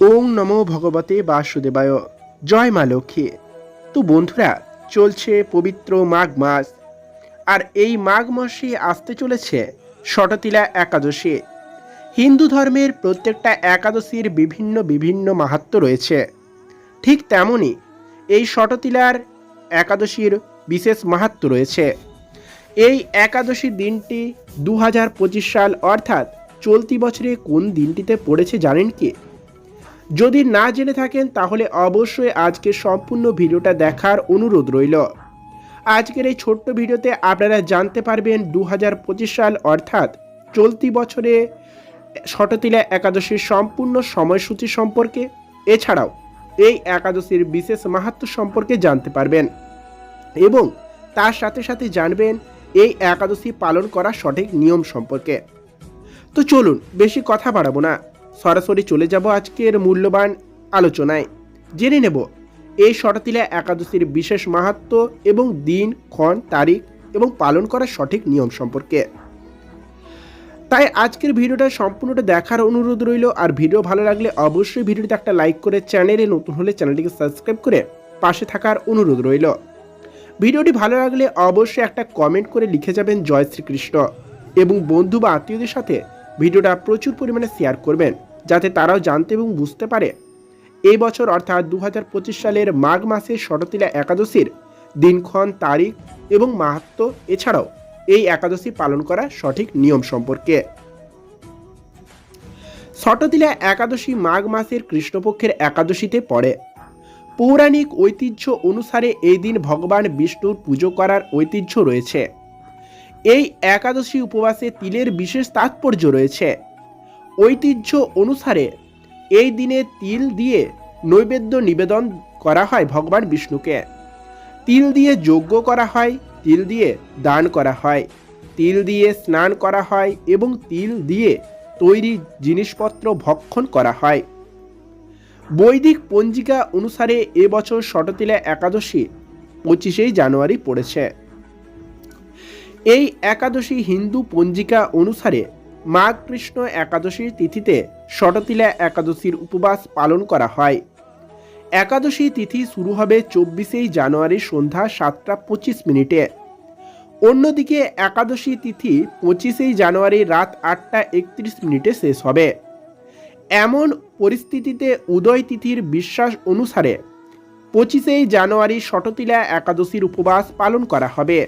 ওং নমো ভগবতে বাসুদেবায়। জয় মা লক্ষ্মী। তো বন্ধুরা, চলছে পবিত্র মাঘ মাস। আর এই মাঘ মাসে আসতে চলেছে শটতিলা একাদশী। হিন্দু ধর্মের প্রত্যেকটা একাদশীর বিভিন্ন বিভিন্ন মাহাত্ম রয়েছে। ঠিক তেমনই এই শটতিলার একাদশীর বিশেষ মাহাত্ম রয়েছে। এই একাদশী দিনটি দু হাজার পঁচিশ সাল অর্থাৎ চলতি বছরে কোন দিনটিতে পড়েছে জানেন কি? যদি না জেনে থাকেন, তাহলে অবশ্যই আজকে সম্পূর্ণ ভিডিওটা দেখার অনুরোধ রইল। আজকের এই ছোট্ট ভিডিওতে আপনারা জানতে পারবেন দু হাজার পঁচিশ সাল, অর্থাৎ চলতি বছরে শটতিলা একাদশীর সম্পূর্ণ সময়সূচি সম্পর্কে। এছাড়াও এই একাদশীর বিশেষ মাহাত্ম সম্পর্কে জানতে পারবেন এবং তার সাথে সাথে জানবেন এই একাদশী পালন করা সঠিক নিয়ম সম্পর্কে। তো চলুন, বেশি কথা বাড়াবো না। সরাসরি চলে যাব আজকের মূল্যবান আলোচনায়। জেনে নেব, এই শরতিলা একাদশীর বিশেষ মাহাত্ম এবং দিন, ক্ষণ, তারিখ এবং পালন করার সঠিক নিয়ম সম্পর্কে। তাই আজকের ভিডিওটা সম্পূর্ণটা দেখার অনুরোধ রইল, আর ভিডিও ভালো লাগলে অবশ্যই ভিডিওতে একটা লাইক করে চ্যানেলে নতুন হলে চ্যানেলটিকে সাবস্ক্রাইব করে পাশে থাকার অনুরোধ রইল। ভিডিওটি ভালো লাগলে অবশ্যই একটা কমেন্ট করে লিখে যাবেন জয় শ্রীকৃষ্ণ এবং বন্ধু বা আত্মীয়দের সাথে ভিডিওটা প্রচুর পরিমাণে শেয়ার করবেন। যাতে তারাও জানতে এবং বুঝতে পারে। এই বছর অর্থাৎ দু হাজার পঁচিশ সালের মাঘ মাসে শরতিলা একাদশীর দিনক্ষণ, তারিখ এবং মাহাত্ম এছাড়াও এই একাদশী পালন করা সঠিক নিয়ম সম্পর্কে। শটতিলা একাদশী মাঘ মাসের কৃষ্ণপক্ষের একাদশীতে পড়ে। পৌরাণিক ঐতিহ্য অনুসারে এই দিন ভগবান বিষ্ণুর পুজো করার ঐতিহ্য রয়েছে। এই একাদশী উপবাসে তিলের বিশেষ তাৎপর্য রয়েছে। ঐতিহ্য অনুসারে এই দিনে তিল দিয়ে নৈবেদ্য নিবেদন করা হয় ভগবান বিষ্ণুকে। তিল দিয়ে যজ্ঞ করা হয়, তিল দিয়ে দান করা হয়, তিল দিয়ে স্নান করা হয় এবং তিল দিয়ে তৈরি জিনিসপত্র ভক্ষণ করা হয়। বৈদিক পঞ্জিকা অনুসারে এবছর শটতিলা একাদশী পঁচিশেই জানুয়ারি পড়েছে। এই একাদশী হিন্দু পঞ্জিকা অনুসারে মাঘ কৃষ্ণ একাদশীর তিথিতে শটতিলা একাদশীর উপবাস পালন করা হয়। একাদশী তিথি শুরু হবে চব্বিশেই জানুয়ারি সন্ধ্যা সাতটা পঁচিশ মিনিটে। অন্যদিকে একাদশী তিথি পঁচিশেই জানুয়ারি রাত আটটা একত্রিশ মিনিটে শেষ হবে। এমন পরিস্থিতিতে উদয় তিথির বিশ্বাস অনুসারে পঁচিশেই জানুয়ারি শটতিলা একাদশীর উপবাস পালন করা হবে।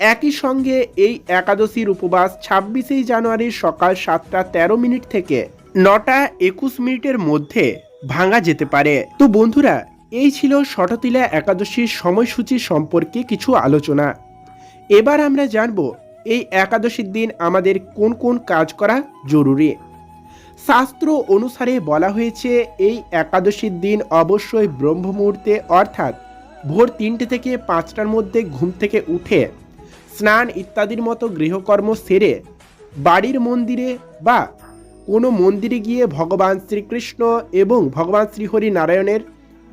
একই সঙ্গে এই একাদশীর উপবাস ছাব্বিশেই জানুয়ারি সকাল সাতটা তেরো মিনিট থেকে নটা একুশ মিনিটের মধ্যে ভাঙা যেতে পারে। তো বন্ধুরা, এই ছিল শটতিলা একাদশীর সময়সূচি সম্পর্কে কিছু আলোচনা। এবার আমরা জানব, এই একাদশীর দিন আমাদের কোন কোন কাজ করা জরুরি? শাস্ত্র অনুসারে বলা হয়েছে, এই একাদশীর দিন অবশ্যই ব্রহ্ম মুহূর্তে অর্থাৎ ভোর তিনটে থেকে পাঁচটার মধ্যে ঘুম থেকে উঠে স্নান ইত্যাদির মতো গৃহকর্ম সেরে বাড়ির মন্দিরে বা কোনো মন্দিরে গিয়ে ভগবান শ্রীকৃষ্ণ এবং ভগবান শ্রীহরি নারায়ণের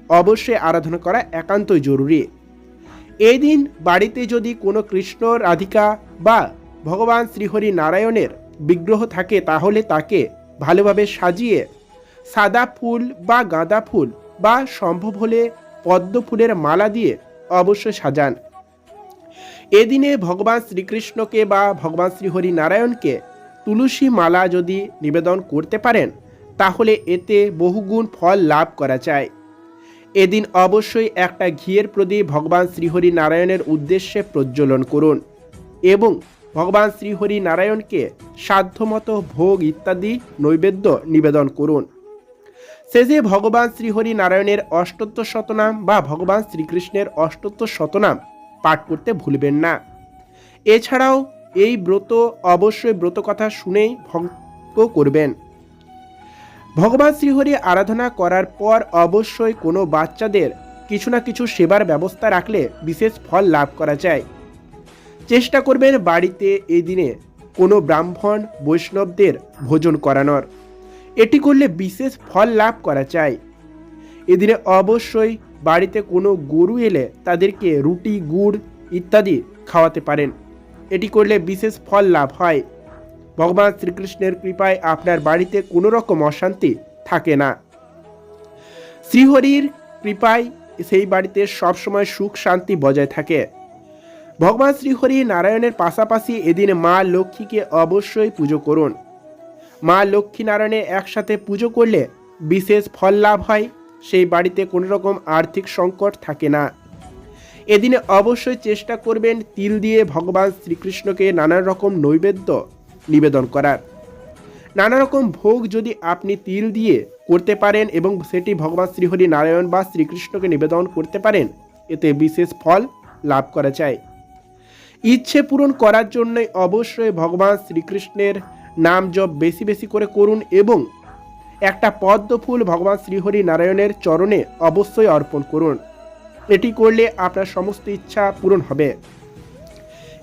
অবশ্যই আরাধনা করা একান্তই জরুরি। এই দিন বাড়িতে যদি কোনো কৃষ্ণ, রাধিকা বা ভগবান শ্রীহরি নারায়ণের বিগ্রহ থাকে, তাহলে তাকে ভালোভাবে সাজিয়ে সাদা ফুল বা গাঁদা ফুল বা সম্ভব হলে পদ্ম ফুলের মালা দিয়ে অবশ্যই সাজান। এদিনে ভগবান শ্রীকৃষ্ণকে বা ভগবান শ্রীহরি নারায়ণকে তুলসী মালা যদি নিবেদন করতে পারেন, তাহলে এতে বহুগুণ ফল লাভ করা যায়। এদিন অবশ্যই একটা ঘিয়ের প্রদীপ ভগবান শ্রীহরি নারায়ণের উদ্দেশ্যে প্রজ্বলন করুন এবং ভগবান শ্রীহরি নারায়ণকে সাধ্যমতো ভোগ ইত্যাদি নৈবেদ্য নিবেদন করুন। শেষে ভগবান শ্রীহরি নারায়ণের অষ্টত্ব শতনাম বা ভগবান শ্রীকৃষ্ণের অষ্টত্ব শতনাম পাঠ করতে ভুলবেন না। এছাড়াও এই ব্রত অবশ্যই ব্রত কথা শুনেই ভঙ্গ করবেন। ভগবান শ্রীহরি আরাধনা করার পর অবশ্যই কোনো বাচ্চাদের কিছু না কিছু সেবার ব্যবস্থা রাখলে বিশেষ ফল লাভ করা যায়। চেষ্টা করবেন বাড়িতে এই দিনে কোনো ব্রাহ্মণ, বৈষ্ণবদের ভোজন করানোর। এটি করলে বিশেষ ফল লাভ করা যায়। এদিনে অবশ্যই বাড়িতে কোনো গরু এলে তাদেরকে রুটি, গুড় ইত্যাদি খাওয়াতে পারেন। এটি করলে বিশেষ ফল লাভ হয়। ভগবান শ্রীকৃষ্ণের কৃপায় আপনার বাড়িতে কোনো রকম অশান্তি থাকে না। শ্রীহরির কৃপায় সেই বাড়িতে সবসময় সুখ শান্তি বজায় থাকে। ভগবান শ্রীহরি নারায়ণের পাশাপাশি এদিন মা লক্ষ্মীকে অবশ্যই পুজো করুন। মা লক্ষ্মী নারায়ণে একসাথে পুজো করলে বিশেষ ফল লাভ হয়। সেই বাড়িতে কোনো রকম আর্থিক সংকট থাকে না। এদিনে অবশ্যই চেষ্টা করবেন তিল দিয়ে ভগবান শ্রীকৃষ্ণকে নানা রকম নৈবেদ্য নিবেদন করার। নানা রকম ভোগ যদি আপনি তিল দিয়ে করতে পারেন এবং সেটি ভগবান শ্রীহরি নারায়ণ বা শ্রীকৃষ্ণকে নিবেদন করতে পারেন, এতে বিশেষ ফল লাভ করা যায়। ইচ্ছে পূরণ করার জন্যই অবশ্যই ভগবান শ্রীকৃষ্ণের নাম জপ বেশি বেশি করে করুন এবং একটা পদ্ম ফুল ভগবান শ্রীহরি নারায়ণের চরণে অবশ্যই অর্পণ করুন। এটি করলে আপনার সমস্ত ইচ্ছা পূরণ হবে।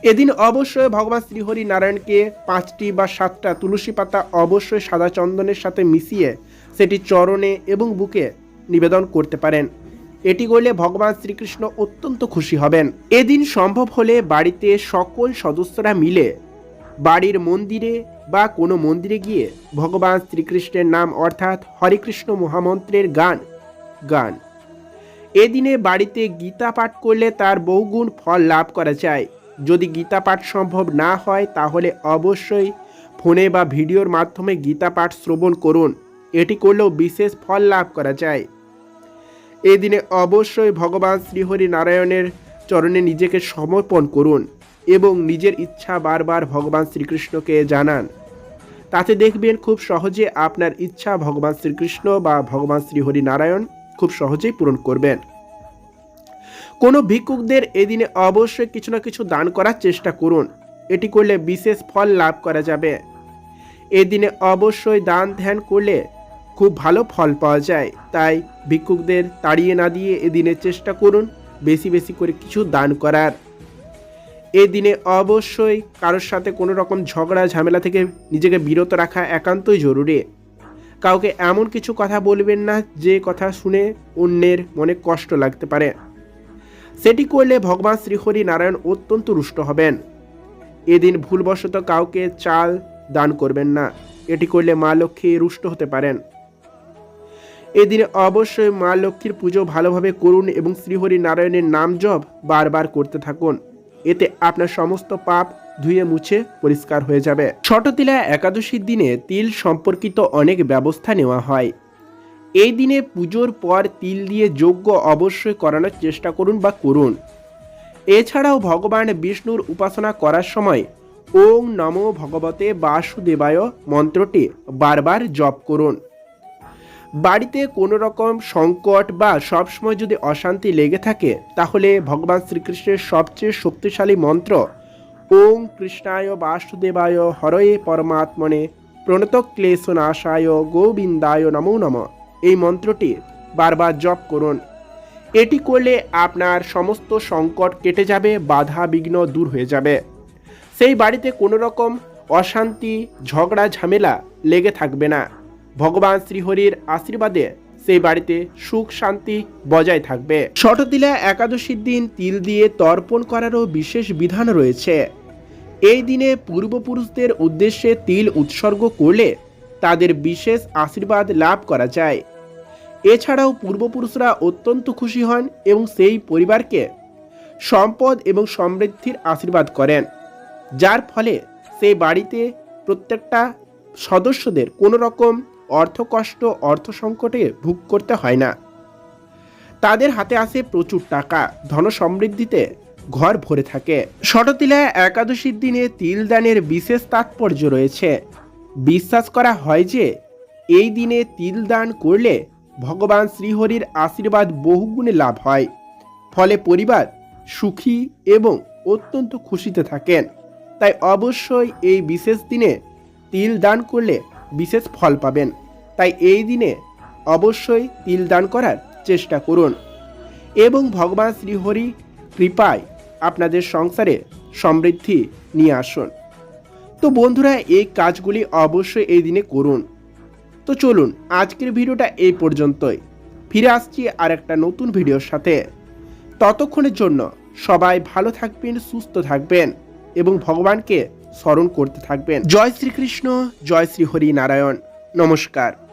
এদিন অবশ্যই ভগবান শ্রীহরি নারায়ণকে পাঁচটি বা সাতটা তুলসী পাতা অবশ্যই সাদা চন্দনের সাথে মিশিয়ে সেটি চরণে এবং বুকে নিবেদন করতে পারেন। এটি করলে ভগবান শ্রীকৃষ্ণ অত্যন্ত খুশি হবেন। এদিন সম্ভব হলে বাড়িতে সকল সদস্যরা মিলে বাড়ির মন্দিরে বা কোনো মন্দিরে গিয়ে ভগবান শ্রীকৃষ্ণের নাম অর্থাৎ হরেকৃষ্ণ মহামন্ত্রের গান গান। এদিনে বাড়িতে গীতা পাঠ করলে তার বহুগুণ ফল লাভ করা যায়। যদি গীতা পাঠ সম্ভব না হয়, তাহলে অবশ্যই ফোনে বা ভিডিওর মাধ্যমে গীতা পাঠ শ্রবণ করুন। এটি করলেও বিশেষ ফল লাভ করা যায়। এই দিনে অবশ্যই ভগবান শ্রীহরি নারায়ণের চরণে নিজেকে সমর্পণ করুন। এবং নিজের ইচ্ছা বারবার ভগবান শ্রীকৃষ্ণকে জানান। তাতে দেখবেন খুব সহজে আপনার ইচ্ছা ভগবান শ্রীকৃষ্ণ বা ভগবান শ্রীহরি নারায়ণ খুব সহজেই পূরণ করবেন। কোনো ভিক্ষুকদের এদিনে অবশ্যই কিছু না কিছু দান করার চেষ্টা করুন। এটি করলে বিশেষ ফল লাভ করা যাবে। এদিনে অবশ্যই দান ধ্যান করলে খুব ভালো ফল পাওয়া যায়। তাই ভিক্ষুকদের তাড়িয়ে না দিয়ে এদিনে চেষ্টা করুন, বেশি বেশি করে কিছু দান করার। এই দিনে অবশ্যই কারোর সাথে কোনো রকম ঝগড়া, ঝামেলা থেকে নিজেকে বিরত রাখা একান্তই জরুরি। কাউকে এমন কিছু কথা বলবেন না যে কথা শুনে অন্যের মনে কষ্ট লাগতে পারে। সেটি করলে ভগবান শ্রীহরি নারায়ণ অত্যন্ত রুষ্ট হবেন। এদিন ভুলবশত কাউকে চাল দান করবেন না। এটি করলে মা লক্ষ্মী রুষ্ট হতে পারেন। এদিনে অবশ্যই মা লক্ষ্মীর পুজো ভালোভাবে করুন এবং শ্রীহরি নারায়ণের নাম জপ বারবার করতে থাকুন। এতে আপনার সমস্ত পাপ ধুয়ে মুছে পরিষ্কার হয়ে যাবে। ষটতিলা একাদশীর দিনে তিল সম্পর্কিত অনেক ব্যবস্থা নেওয়া হয়। এই দিনে পুজোর পর তিল দিয়ে যজ্ঞ অবশ্যই করানোর চেষ্টা করুন বা করুন। এছাড়াও ভগবান বিষ্ণুর উপাসনা করার সময় ওং নমো ভগবতে বাসুদেবায় মন্ত্রটি বারবার জপ করুন। বাড়িতে কোনো রকম সংকট বা সবসময় যদি অশান্তি লেগে থাকে, তাহলে ভগবান শ্রীকৃষ্ণের সবচেয়ে শক্তিশালী মন্ত্র, ওং কৃষ্ণায় বাসুদেবায় হরয়ে পরমাত্মনে প্রণত ক্লেশ নাশায় গোবিন্দায় নমো নম এই মন্ত্রটি বারবার জপ করুন। এটি করলে আপনার সমস্ত সংকট কেটে যাবে, বাধা বিঘ্ন দূর হয়ে যাবে। সেই বাড়িতে কোনো রকম অশান্তি, ঝগড়া, ঝামেলা লেগে থাকবে না। ভগবান শ্রীহরির আশীর্বাদে সেই বাড়িতে সুখ, শান্তি বজায় থাকবে। ষটতিলা একাদশীর দিন তিল দিয়ে তর্পণ করারও বিশেষ বিধান রয়েছে। এই দিনে পূর্বপুরুষদের উদ্দেশ্যে তিল উৎসর্গ করলে তাদের বিশেষ আশীর্বাদ লাভ করা যায়। এছাড়াও পূর্বপুরুষরা অত্যন্ত খুশি হন এবং সেই পরিবারকে সম্পদ এবং সমৃদ্ধির আশীর্বাদ করেন। যার ফলে সেই বাড়িতে প্রত্যেকটা সদস্যদের কোনো রকম অর্থকষ্ট অর্থ সংকটে ভোগ করতে হয় না। তাদের হাতে আসে প্রচুর টাকা ধন সমৃদ্ধিতে ঘর ভরে থাকে। ষটতিলা একাদশীর দিনে তিল দানের বিশেষ তাৎপর্য রয়েছে। বিশ্বাস করা হয় যে, এই দিনে তিল দান করলে ভগবান শ্রীহরির আশীর্বাদ বহুগুণে লাভ হয়। ফলে পরিবার সুখী এবং অত্যন্ত খুশিতে থাকেন। তাই অবশ্যই এই বিশেষ দিনে তিল দান করলে বিশেষ ফল পাবেন। তাই এই দিনে অবশ্যই তিল দান করার চেষ্টা করুন। এবং ভগবান শ্রীহরি কৃপায় আপনাদের সংসারে সমৃদ্ধি নিয়ে আসুন। তো বন্ধুরা, এই কাজগুলি অবশ্যই এই দিনে করুন। তো চলুন, আজকের ভিডিওটা এই পর্যন্তই। ফিরে আসছি আর একটা নতুন ভিডিওর সাথে। ততক্ষণের জন্য সবাই ভালো থাকবেন, সুস্থ থাকবেন এবং ভগবানকে স্মরণ করতে থাকবেন। জয় শ্রীকৃষ্ণ, জয় শ্রী হরি নারায়ণ। নমস্কার।